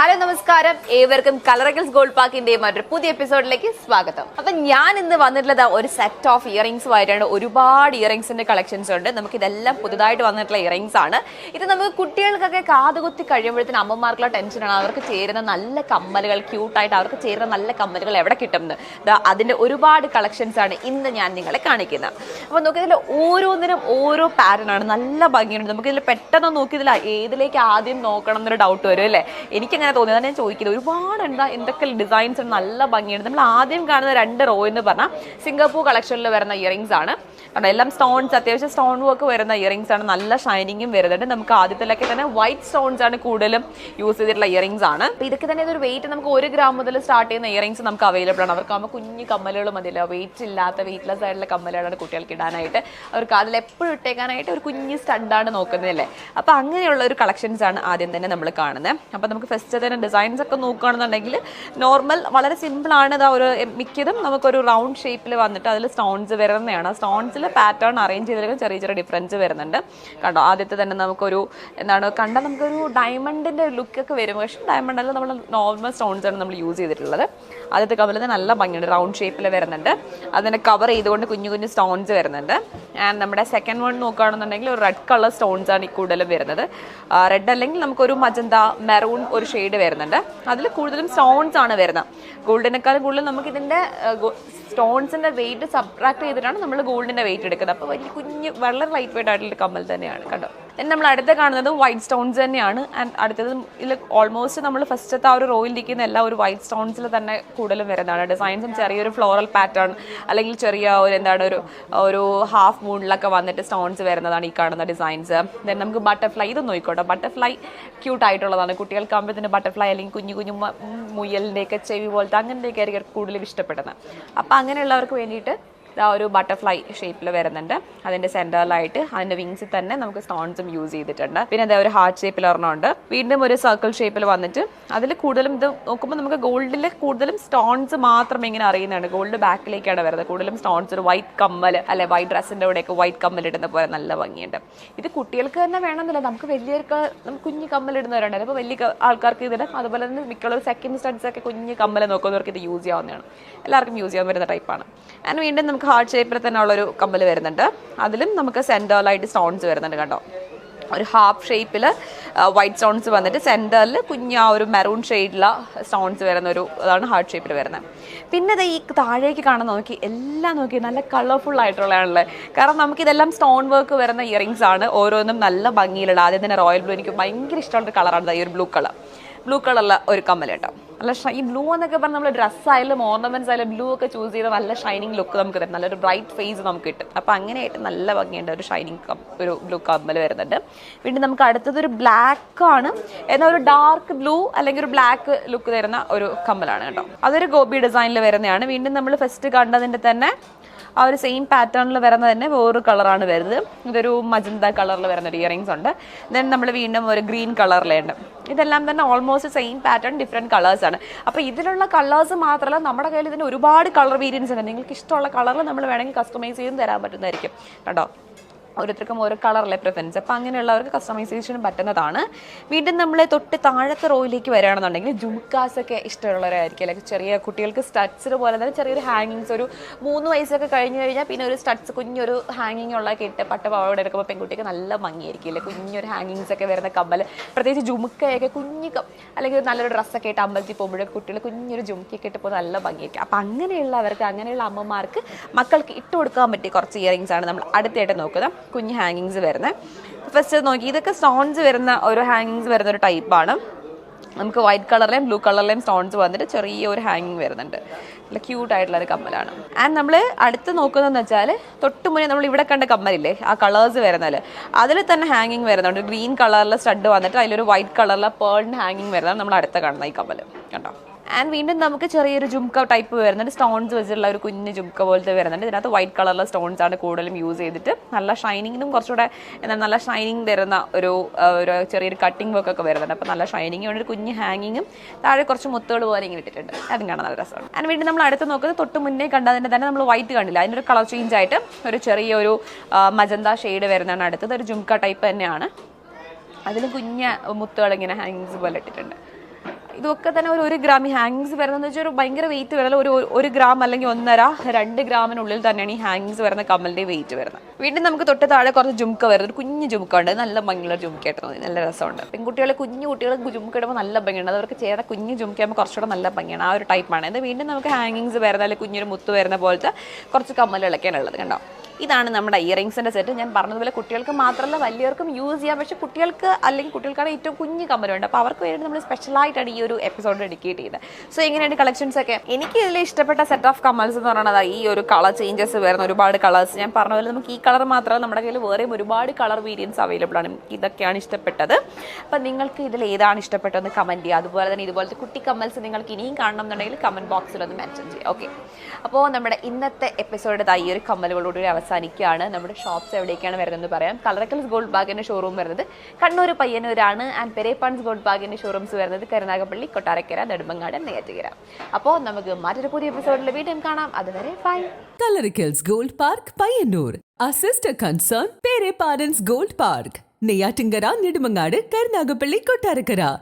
Hello നമസ്കാരം. ഏവർക്കും കളറഗൽസ് gold പാർക്കിന്റെ മറ്റൊരു പുതിയ എപ്പിസോഡിലേക്ക് സ്വാഗതം. അപ്പൊ ഞാൻ ഇന്ന് വന്നിട്ടുള്ളത് ഒരു സെറ്റ് ഓഫ് ഇയറിംഗ്സ് ആയിട്ടാണ് ഒരുപാട് ഇയറിംഗ്സിന്റെ കളക്ഷൻസ് ഉണ്ട്. നമുക്ക് ഇതെല്ലാം പുതുതായിട്ട് വന്നിട്ടുള്ള ഇയറിംഗ്സ് ആണ്. ഇത് നമുക്ക് കുട്ടികൾക്കൊക്കെ കാതുകുത്തി കഴിയുമ്പോഴത്തേന് അമ്മമാർക്കുള്ള ടെൻഷനാണ് അവർക്ക് ചേരുന്ന നല്ല കമ്മലുകൾ ക്യൂട്ടായിട്ട് അവർക്ക് ചേരുന്ന നല്ല കമ്മലുകൾ എവിടെ ദാ അതിന്റെ ഒരുപാട് കളക്ഷൻസ് ആണ് ഇന്ന് ഞാൻ നിങ്ങളെ കാണിക്കുന്നത്. അപ്പൊ നോക്കി ഇതിൽ ഓരോന്നിനും ഓരോ പാറ്റേൺ ആണ്. നല്ല ഭംഗിയുണ്ട്. നമുക്ക് ഇതിൽ പെട്ടെന്ന് നോക്കി ഏതിലേക്ക് ആദ്യം നോക്കണം എന്നൊരു ഡൗട്ട് വരും അല്ലേ? എനിക്കങ്ങനെ തോന്നി അതാണ് ഞാൻ ചോദിക്കുന്നത്. ഒരുപാട് എന്താ എന്തൊക്കെ ഡിസൈൻസ് നല്ല ഭംഗിയുണ്ട്. നമ്മൾ ആദ്യം കാണുന്ന രണ്ട് റോ എന്ന് പറഞ്ഞാൽ സിംഗപ്പൂർ കളക്ഷനിൽ വരുന്ന ഇയറിംഗ്സ് ആണ്. കാരണം എല്ലാം സ്റ്റോൺസ് അത്യാവശ്യം സ്റ്റോൺ വർക്ക് വരുന്ന ഇയറിംഗ്സ് ആണ്. നല്ല ഷൈനിങ്ങും വരുന്നുണ്ട്. നമുക്ക് ആദ്യത്തിലൊക്കെ തന്നെ വൈറ്റ് സ്റ്റോൺസ് ആണ് കൂടുതലും യൂസ് ചെയ്തിട്ടുള്ള ഇയറിംഗ്സ് ആണ്. അപ്പൊ ഇതൊക്കെ തന്നെ ഇതൊരു വെയിറ്റ് നമുക്ക് ഒരു ഗ്രാം മുതൽ സ്റ്റാർട്ട് ചെയ്യുന്ന ഇയറിംഗ്സ് നമുക്ക് അവൈലബിൾ ആണ്. അവർക്കാകുമ്പോൾ കുഞ്ഞു കമ്മലുകൾ മതിയല്ലോ. വെയിറ്റ് ഇല്ലാത്ത വെയിറ്റ്ലെസ് ആയിട്ടുള്ള കമ്മലുകളാണ് കുട്ടികൾക്ക് ഇടാനായിട്ട്. അവർക്ക് അതിൽ എപ്പോഴും ഇട്ടേക്കാനായിട്ട് ഒരു കുഞ്ഞു സ്റ്റഡാണ് നോക്കുന്നതല്ലേ? അപ്പൊ അങ്ങനെയുള്ള ഒരു കളക്ഷൻസ് ആണ് ആദ്യം തന്നെ നമ്മൾ കാണുന്നത്. അപ്പൊ നമുക്ക് ഫസ്റ്റ് തന്നെ ഡിസൈൻസ് ഒക്കെ നോക്കുകയാണെന്നുണ്ടെങ്കിൽ നോർമൽ വളരെ സിമ്പിൾ ആണ് ഇതാ ഒരു മിക്കതും നമുക്കൊരു റൗണ്ട് ഷേപ്പിൽ വന്നിട്ട് അതിൽ സ്റ്റോൺസ് വരുന്നതാണ്. സ്റ്റോൺസിൽ പാറ്റേൺ അറേഞ്ച് ചെയ്തിരിക്കുന്ന ചെറിയ ചെറിയ ഡിഫറൻസ് വരുന്നുണ്ട്. കണ്ടോ? ആദ്യത്തെ തന്നെ നമുക്കൊരു എന്താണ് കണ്ടാൽ നമുക്കൊരു ഡയമണ്ടിന്റെ ലുക്കൊക്കെ വരും. പക്ഷേ ഡയമണ്ട് അല്ല നമ്മൾ നോർമൽ സ്റ്റോൺസ് ആണ് നമ്മൾ യൂസ് ചെയ്തിട്ടുള്ളത്. ആദ്യത്തെ കവറിൽ നല്ല ഭംഗിയുണ്ട്. റൗണ്ട് ഷേപ്പിൽ വരുന്നുണ്ട്. അതിനെ കവർ ചെയ്തുകൊണ്ട് കുഞ്ഞു കുഞ്ഞു സ്റ്റോൺസ് വരുന്നുണ്ട്. ആൻഡ് നമ്മുടെ സെക്കൻഡ് വൺ നോക്കുകയാണെന്നുണ്ടെങ്കിൽ ഒരു റെഡ് കളർ സ്റ്റോൺസ് ആണ് ഈ കൂടുതലും വരുന്നത്. റെഡ് അല്ലെങ്കിൽ നമുക്കൊരു മജന്ത മെറൂൺ ഒരു ഷെയ്ഡ് വരുന്നുണ്ട്. അതിൽ കൂടുതലും സ്റ്റോൺസ് ആണ് വരുന്നത്. ഗോൾഡിനേക്കാളും കൂടുതൽ നമുക്ക് ഇതിന്റെ സ്റ്റോൺസിന്റെ വെയിറ്റ് സബ്ട്രാക്ട് ചെയ്തിട്ടാണ് നമ്മൾ ഗോൾഡിന്റെ വെയിറ്റ് എടുക്കുന്നത്. അപ്പോൾ വലിയ കുഞ്ഞ് വളരെ ലൈറ്റ് വെയിറ്റ് ആയിട്ടുള്ള കമ്മൽ തന്നെയാണ്. കണ്ടോ? Then നമ്മൾ അടുത്ത കാണുന്നത് വൈറ്റ് സ്റ്റോൺസ് തന്നെയാണ്. ആൻഡ് അടുത്തത് ഇതിൽ ഓൾമോസ്റ്റ് നമ്മൾ ഫസ്റ്റത്തെ ആ ഒരു റോയിൽ ഇരിക്കുന്ന എല്ലാ ഒരു വൈറ്റ് സ്റ്റോൺസിൽ തന്നെ കൂടുതലും വരുന്നതാണ്. ഡിസൈൻസും ചെറിയൊരു ഫ്ലോറൽ പാറ്റേൺ അല്ലെങ്കിൽ ചെറിയ ഒരു എന്താണ് ഒരു ഒരു ഹാഫ് മൂണിലൊക്കെ വന്നിട്ട് സ്റ്റോൺസ് വരുന്നതാണ് ഈ കാണുന്ന ഡിസൈൻസ് ദെൻ നമുക്ക് ബട്ടർഫ്ലൈ ഇത് നോക്കിക്കോട്ടെ. ബട്ടർഫ്ലൈ ക്യൂട്ട് ആയിട്ടുള്ളതാണ്. കുട്ടികൾക്കാകുമ്പോഴത്തേന് ബട്ടർഫ്ലൈ അല്ലെങ്കിൽ കുഞ്ഞു കുഞ്ഞു മുയലിന്റെയൊക്കെ ചെവി പോലത്തെ അങ്ങനത്തെയൊക്കെ ആയിരിക്കും കൂടുതലും ഇഷ്ടപ്പെടുന്നത്. അപ്പം അങ്ങനെയുള്ളവർക്ക് വേണ്ടിയിട്ട് ഇതാ ഒരു ബട്ടർഫ്ലൈ ഷേപ്പിൽ വരുന്നുണ്ട്. അതിന്റെ സെന്ററിലായിട്ട് അതിന്റെ വിങ്സിൽ തന്നെ നമുക്ക് സ്റ്റോൺസും യൂസ് ചെയ്തിട്ടുണ്ട്. പിന്നെ അതേ ഒരു ഹാർട്ട് ഷേപ്പിൽ ഒരെണ്ണമുണ്ട്. വീണ്ടും ഒരു സർക്കിൾ ഷേപ്പിൽ വന്നിട്ട് അതിൽ കൂടുതലും ഇത് നോക്കുമ്പോൾ നമുക്ക് ഗോൾഡിൽ കൂടുതലും സ്റ്റോൺസ് മാത്രം ഇങ്ങനെ അറിയുന്നുണ്ട് ഗോൾഡ് ബാക്കിലേക്കാണ് വരുന്നത്. കൂടുതലും സ്റ്റോൺസ് ഒരു വൈറ്റ് കമ്മൽ അല്ലെ വൈറ്റ് ഡ്രസ്സിന്റെ കൂടെയൊക്കെ വൈറ്റ് കമ്മൽ ഇടുന്ന പോലെ നല്ല ഭംഗിയുണ്ട്. ഇത് കുട്ടികൾക്ക് തന്നെ വേണമെന്നില്ല. നമുക്ക് വലിയവർക്ക് നമുക്ക് കുഞ്ഞു കമ്മൽ ഇടുന്നവരുണ്ട് അപ്പോൾ വലിയ ആൾക്കാർക്ക് ഇതിന് അതുപോലെ തന്നെ മിക്കുള്ള സെക്കൻഡ് സ്റ്റഡ്സ് ഒക്കെ കുഞ്ഞു കമ്മൽ നോക്കുന്നവർക്ക് ഇത് യൂസ് ചെയ്യാവുന്നതാണ്. എല്ലാവർക്കും യൂസ് ചെയ്യാൻ വരുന്ന ടൈപ്പാണ് ആൻഡ് വീണ്ടും നമുക്ക് ഹാർട്ട് ഷേപ്പിൽ തന്നെ ഉള്ളൊരു കമ്മൽ വരുന്നുണ്ട്. അതിലും നമുക്ക് സെന്ററിലായിട്ട് സ്റ്റോൺസ് വരുന്നുണ്ട് കേട്ടോ ഒരു ഹാഫ് ഷേപ്പിൽ വൈറ്റ് സ്റ്റോൺസ് വന്നിട്ട് സെന്ററിൽ കുഞ്ഞ ഒരു മെറൂൺ ഷെയ്ഡിലുള്ള സ്റ്റോൺസ് വരുന്ന ഒരു അതാണ് ഹാർട്ട് ഷേപ്പിൽ വരുന്നത്. പിന്നെ ഇത് ഈ താഴേക്ക് കാണാൻ നോക്കി എല്ലാം നോക്കി നല്ല കളർഫുൾ ആയിട്ടുള്ളതാണല്ലേ കാരണം നമുക്കിതെല്ലാം സ്റ്റോൺ വർക്ക് വരുന്ന ഇയറിങ്സ് ആണ്. ഓരോന്നും നല്ല ഭംഗിയിലുള്ള ആദ്യം തന്നെ റോയൽ ബ്ലൂ എനിക്ക് ഭയങ്കര ഇഷ്ടമുള്ള കളറാണ് ഈ ഒരു ബ്ലൂ കളർ ബ്ലൂ കളറുള്ള ഒരു കമ്മൽ കേട്ടോ. നല്ല ഷൈ ബ്ലൂ എന്നൊക്കെ പറഞ്ഞാൽ നമ്മൾ ഡ്രസ്സ് ആയാലും ഓർണമെന്റ്സ് ആയാലും ബ്ലൂ ഒക്കെ ചൂസ് ചെയ്ത് നല്ല ഷൈനിങ് ലുക്ക് നമുക്ക് തരും. നല്ലൊരു ബ്രൈറ്റ് ഫേസ് നമുക്ക് കിട്ടും. അപ്പോൾ അങ്ങനെയായിട്ട് നല്ല ഭംഗിയുണ്ട് ഒരു ഷൈനിങ് ഒരു ബ്ലൂ കമ്മൽ വരുന്നുണ്ട്. വീണ്ടും നമുക്ക് അടുത്തത് ഒരു ബ്ലാക്ക് ആണ്. എന്നാൽ ഒരു ഡാർക്ക് ബ്ലൂ അല്ലെങ്കിൽ ഒരു ബ്ലാക്ക് ലുക്ക് തരുന്ന ഒരു കമ്മലാണ് കേട്ടോ. അതൊരു ഗോപി ഡിസൈനിൽ വരുന്നതാണ്. വീണ്ടും നമ്മൾ ഫസ്റ്റ് കണ്ടതിന്റെ തന്നെ ആ ഒരു സെയിം പാറ്റേണിൽ വരുന്ന തന്നെ വേറൊരു കളറാണ് വരുന്നത്. ഇതൊരു മജന്ത കളറിൽ വരുന്ന ഒരു ഇയറിങ്സ് ഉണ്ട്. ദെൻ നമ്മൾ വീണ്ടും ഒരു ഗ്രീൻ കളറിലുണ്ട് ഇതെല്ലാം തന്നെ ഓൾമോസ്റ്റ് സെയിം പാറ്റേൺ ഡിഫറെന്റ് കളേഴ്സാണ് അപ്പോൾ ഇതിലുള്ള കളേഴ്സ് മാത്രമല്ല നമ്മുടെ കയ്യിൽ ഇതിന് ഒരുപാട് കളർ വേരിയൻസ് ഉണ്ട്. നിങ്ങൾക്ക് ഇഷ്ടമുള്ള കളറിൽ നമ്മൾ വേണമെങ്കിൽ കസ്റ്റമൈസ് ചെയ്തും തരാൻ പറ്റുന്നതായിരിക്കും. കേട്ടോ ഓരോരുത്തർക്കും ഓരോ കളറിലെ പ്രിഫറൻസ് അപ്പോൾ അങ്ങനെയുള്ളവർക്ക് കസ്റ്റമൈസേഷൻ പറ്റുന്നതാണ്. വീണ്ടും നമ്മൾ തൊട്ട് താഴത്തെ റോയിലേക്ക് വരികയാണെന്നുണ്ടെങ്കിൽ ജുമുക്കാസൊക്കെ ഇഷ്ടമുള്ളവരായിരിക്കും. അല്ലെങ്കിൽ ചെറിയ കുട്ടികൾക്ക് സ്റ്റഡ്സ് പോലെ തന്നെ ചെറിയൊരു ഹാങ്ങിങ്സ് ഒരു മൂന്ന് വയസ്സൊക്കെ കഴിഞ്ഞ് കഴിഞ്ഞാൽ പിന്നെ ഒരു സ്റ്റഡ്സ് കുഞ്ഞൊരു ഹാങ്ങിങ് ഉള്ള കെട്ട് പട്ട പാവയുടെ എടുക്കുമ്പോൾ പെൺകുട്ടിക്ക് നല്ല ഭംഗിയായിരിക്കും അല്ലേ? കുഞ്ഞൊരു ഹാങ്ങിങ്സ് ഒക്കെ വരുന്ന കമ്മൽ പ്രത്യേകിച്ച് ജുമുക്കയൊക്കെ കുഞ്ഞു അല്ലെങ്കിൽ നല്ലൊരു ഡ്രസ്സൊക്കെ ഇട്ട് അമ്പലത്തിൽ പോകുമ്പോഴേ കുട്ടികൾ കുഞ്ഞൊരു ജുമുക്കൊക്കെ ഇട്ട് പോകുമ്പോൾ നല്ല ഭംഗിയായിരിക്കും. അപ്പം അങ്ങനെയുള്ളവർക്ക് അങ്ങനെയുള്ള അമ്മമാർക്ക് മക്കൾക്ക് ഇട്ട് കൊടുക്കാൻ പറ്റിയ കുറച്ച് ഇയറിങ്സ് ആണ് നമ്മൾ അടുത്തായിട്ട് നോക്കുന്നത്. കുഞ്ഞ് ഹാങ്ങിങ്സ് വരുന്നത് ഫസ്റ്റ് നോക്കി ഇതൊക്കെ സ്റ്റോൺസ് വരുന്ന ഒരു ഹാങ്ങിങ്സ് വരുന്ന ഒരു ടൈപ്പാണ് നമുക്ക് വൈറ്റ് കളറിലെയും ബ്ലൂ കളറിലെയും സ്റ്റോൺസ് വന്നിട്ട് ചെറിയ ഒരു ഹാങ്ങിങ് വരുന്നുണ്ട്. നല്ല ക്യൂട്ട് ആയിട്ടുള്ള ഒരു കമ്മലാണ്. ആൻഡ് നമ്മൾ അടുത്ത് നോക്കുന്നതെന്ന് വെച്ചാൽ തൊട്ട് മുന്നേ നമ്മൾ ഇവിടെ കണ്ട കമ്മലില്ലേ ആ കളേഴ്സ് വരുന്നത്. അതിൽ തന്നെ ഹാങ്ങിങ് വരുന്നുണ്ട്. ഗ്രീൻ കളറിലെ സ്റ്റഡ് വന്നിട്ട് അതിലൊരു വൈറ്റ് കളറിലെ പേളിന്റെ ഹാങ്ങിങ് വരുന്നതാണ് നമ്മൾ അടുത്ത കാണുന്ന ഈ കമ്മൽ കണ്ടോ? ആൻഡ് വീണ്ടും നമുക്ക് ചെറിയൊരു ജുംക്ക ടൈപ്പ് വരുന്നുണ്ട്. സ്റ്റോൺസ് വെച്ചിട്ടുള്ള ഒരു കുഞ്ഞ് ജുംക്ക പോലത്തെ വരുന്നുണ്ട്. ഇതിനകത്ത് വൈറ്റ് കളറിലെ സ്റ്റോൺസ് ആണ് കൂടുതലും യൂസ് ചെയ്തിട്ട്. നല്ല ഷൈനിങ്ങിനും കുറച്ചുകൂടെ എന്താ നല്ല ഷൈനിങ് തരുന്ന ഒരു ഒരു ചെറിയൊരു കട്ടിംഗ് വർക്ക് ഒക്കെ വരുന്നുണ്ട്. അപ്പോൾ നല്ല ഷൈനിങ് ഒരു കുഞ്ഞ് ഹാങ്ങിങ്ങും താഴെ കുറച്ച് മുത്തുകൾ പോലെ ഇങ്ങനെ ഇട്ടിട്ടുണ്ട്. അതും കാണാൻ നല്ല രസമാണ്. ആൻഡ് വീണ്ടും നമ്മൾ അടുത്ത് നോക്കുന്നത് തൊട്ട് മുന്നേ കണ്ടതിന്റെ തന്നെ നമ്മൾ വൈറ്റ് കണ്ടില്ല? അതിന്റെ ഒരു കളർ ചേഞ്ച് ആയിട്ട് ഒരു ചെറിയൊരു മജന്ത ഷെയ്ഡ് വരുന്നതാണ് അടുത്തത്. ഒരു ജുംക്ക ടൈപ്പ് തന്നെയാണ്. അതിൽ കുഞ്ഞ മുത്തുകൾ ഇങ്ങനെ ഹാങ്ങിങ്സ് പോലെ ഇട്ടിട്ടുണ്ട്. ഇതൊക്കെ തന്നെ ഒരു ഒരു ഗ്രാം ഈ ഹാങ്ങിങ്സ് വരുന്നതെന്ന് വെച്ചാൽ ഒരു ഭയങ്കര വെയിറ്റ് വരുന്നത്. ഒരു ഒരു ഗ്രാം അല്ലെങ്കിൽ ഒന്നര രണ്ട് ഗ്രാമിനുള്ളിൽ തന്നെയാണ് ഈ ഹാങ്ങിങ്സ് വരുന്ന കമ്മലിന്റെ വെയിറ്റ് വരുന്നത്. വീണ്ടും നമുക്ക് തൊട്ട് താഴെ കുറച്ച് ജുംക്ക വരുന്നത്. ഒരു കുഞ്ഞു ജുംക്ക ഉണ്ട്. നല്ല ഭംഗിയുള്ള ജുംക്കായിട്ട് തോന്നി നല്ല രസമുണ്ട്. പെൺകുട്ടികളെ കുഞ്ഞു കുട്ടികൾ ജുംക്ക ഇടുമ്പോൾ നല്ല ഭംഗിയുണ്ട്. അവർക്ക് ചേർന്ന കുഞ്ഞു ജുംക്കയാകുമ്പോൾ കുറച്ചുകൂടെ നല്ല ഭംഗിയാണ്. ആ ഒരു ടൈപ്പാണ് ഇത് വീണ്ടും നമുക്ക് ഹാങ്ങിങ്സ് വരുന്ന അല്ലെങ്കിൽ കുഞ്ഞൊരു മുത്ത് വരുന്ന പോലത്തെ കുറച്ച് കമ്മലുകളൊക്കെയാണ് ഉള്ളത്. കണ്ടോ? ഇതാണ് നമ്മുടെ ഇയറിങ്സിന്റെ സെറ്റ് ഞാൻ പറഞ്ഞതുപോലെ കുട്ടികൾക്ക് മാത്രമല്ല വലിയവർക്കും യൂസ് ചെയ്യാം. പക്ഷേ കുട്ടികൾക്ക് അല്ലെങ്കിൽ കുട്ടികൾക്കാണ് ഏറ്റവും കുഞ്ഞു കമ്മലുണ്ട് അപ്പോൾ അവർക്ക് വേണ്ടി നമ്മൾ സ്പെഷ്യലായിട്ടാണ് ഈ ഒരു എപ്പിസോഡ് ഡെഡിക്കേറ്റ് ചെയ്തത് സോ എങ്ങനെയാണ് കളക്ഷൻസ് ഒക്കെ? എനിക്ക് ഇതിൽ ഇഷ്ടപ്പെട്ട സെറ്റ് ഓഫ് കമ്മൽസ് എന്ന് പറയുന്നത് ഈ ഒരു കളർ ചേഞ്ചസ് വരുന്ന ഒരുപാട് കളേഴ്സ് ഞാൻ പറഞ്ഞ പോലെ നമുക്ക് ഈ കളർ മാത്രമല്ല നമ്മുടെ കയ്യിൽ വേറെയും ഒരുപാട് കളർ വേരിയൻസ് അവൈലബിൾ ആണ്. ഇതൊക്കെയാണ് ഇഷ്ടപ്പെട്ടത്. അപ്പം നിങ്ങൾക്ക് ഇതിൽ ഏതാണ് ഇഷ്ടപ്പെട്ടതെന്ന് കമന്റ് ചെയ്യുക. അതുപോലെ തന്നെ ഇതുപോലത്തെ കുട്ടി കമ്മൽസ് നിങ്ങൾക്ക് ഇനിയും കാണണം എന്നുണ്ടെങ്കിൽ കമന്റ് ബോക്സിൽ ഒന്ന് മെൻഷൻ ചെയ്യുക. ഓക്കെ അപ്പോൾ നമ്മുടെ ഇന്നത്തെ എപ്പിസോഡ് ഈ ഒരു കമ്മലുകളോടുകൂടി അവസാനിക്കുകയാണ്. നമ്മുടെ ഷോപ്സ് എവിടേക്കാണ് വരുന്നതെന്ന് പറയാം. കളറക്കൽസ് ഗോൾഡ് ബാഗിന്റെ ഷോറൂം വരുന്നത്. കണ്ണൂർ പയ്യന്നൂരാണ് ആൻഡ് പെരേപ്പാൻസ് ഗോൾഡ് ബാഗിന്റെ ഷോറൂംസ് വരുന്നത്. കരുനാഗപ്പള്ളി കൊട്ടാരക്കര നെടുമ്പങ്ങാട് നെയ്യാറ്റുകര അപ്പോൾ നമുക്ക് മറ്റൊരു പുതിയ എപ്പിസോഡിൽ വീണ്ടും കാണാം. അതുവരെ bye കളറക്കൽസ് gold park Payyanur. Assist concern പേരെ പാരൻസ് ഗോൾഡ് പാർക്ക്. നെയ്യാറ്റിങ്കര നെടുമങ്ങാട് കരുനാഗപ്പള്ളി കൊട്ടാരക്കര.